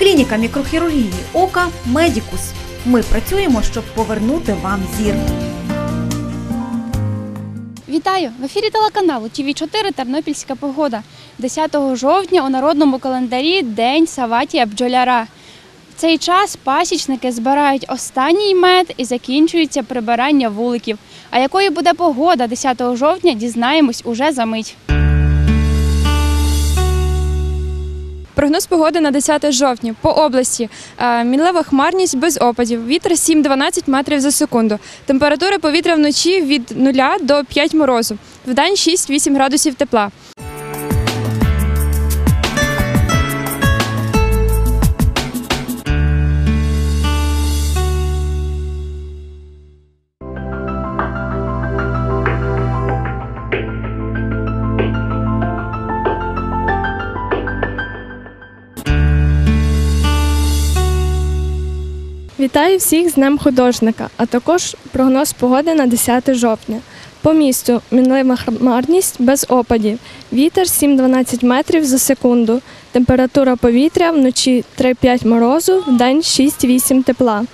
Клініка мікрохірургії ока Медікус. Ми працюємо, щоб повернути вам зір. Вітаю! В ефірі телеканалу ТВ 4 Тернопільська погода. 10 жовтня у народному календарі День Саватія бджоляра. В цей час пасічники збирають останній мед і закінчується прибирання вуликів. А якою буде погода 10 жовтня, дізнаємось уже за мить. Прогноз погоди на 10 жовтня по області. Е, Мінлива хмарність без опадів. Вітер 7-12 метрів за секунду. Температура повітря вночі від 0 до 5 морозу. Вдень 6-8 градусів тепла. Вітаю всіх з Днем художника, а також прогноз погоди на 10 жовтня. По місту мінлива хмарність без опадів. Вітер 7-12 метрів за секунду. Температура повітря вночі 3-5 морозу, вдень 6-8 тепла.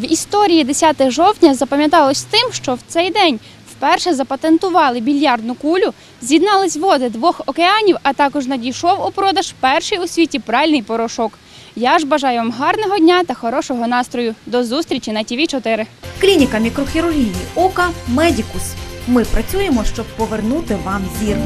В історії 10 жовтня запам'яталось тим, що в цей день вперше запатентували більярдну кулю, з'єднались води двох океанів, а також надійшов у продаж перший у світі пральний порошок. Я ж бажаю вам гарного дня та хорошого настрою. До зустрічі на ТВ 4 Клініка мікрохірургії ока Медікус. Ми працюємо, щоб повернути вам зір.